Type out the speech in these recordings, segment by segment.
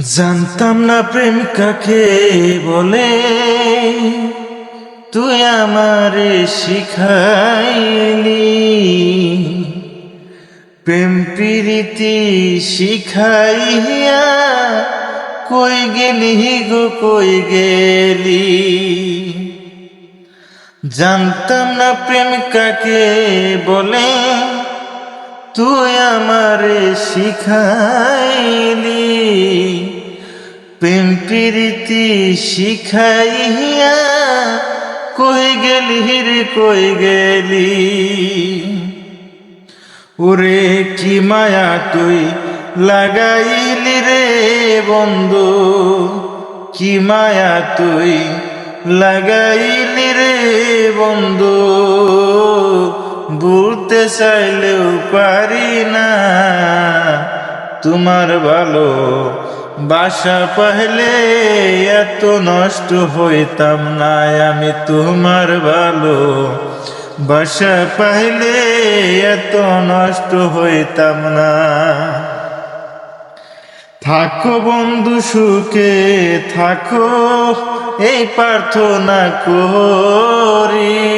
জানতাম না প্রেম কাকে বলে। তুই আমারে শিখাইলি। প্রেম প্রীতি শিখাইয়া কই গেলি গো, কই গেলি? জানতাম না প্রেম কাকে বলে। তুই আমারে শিখাইলি। প্রেম প্রীতি শিখাইয়া, কই গেলি রে কই গেলি? ওরে কি মায়া তুই লাগাইলি রে বন্ধু? কি মায়া তুই লাগাইলি রে বন্ধু? বলতে চাইলেও পারি না তোমার ভালো বাসা পাহলে এত নষ্ট হইতাম না, আমি তোমার ভালো। বাসা পাইলে এত নষ্ট হইতাম না। থাকো বন্ধু সুখে, থাকো, এই প্রার্থনা করি।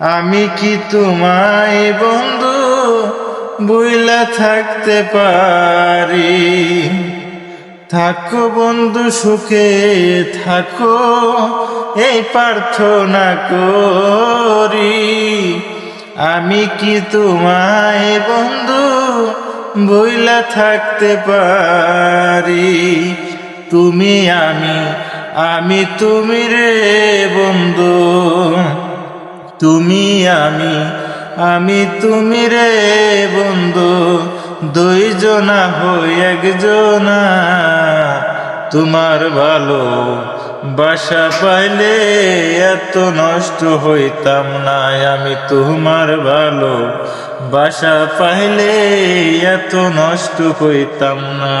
আমি কি তোমায় বন্ধু বইলা থাকতে পারি? থাকো বন্ধু সুখে, থাকো, এই প্রার্থনা করি। আমি কি তোমায় বন্ধু বইলা থাকতে পারি? তুমি আমি আমি তুমি রে বন্ধু। তুমি আমি আমি তুমি রে বন্ধু। দুইজনা হই একজনা, তোমার ভালো বাসা পাইলে এত নষ্ট হইতাম না। আমি তোমার ভালো বাসা পাইলে এত নষ্ট হইতাম না।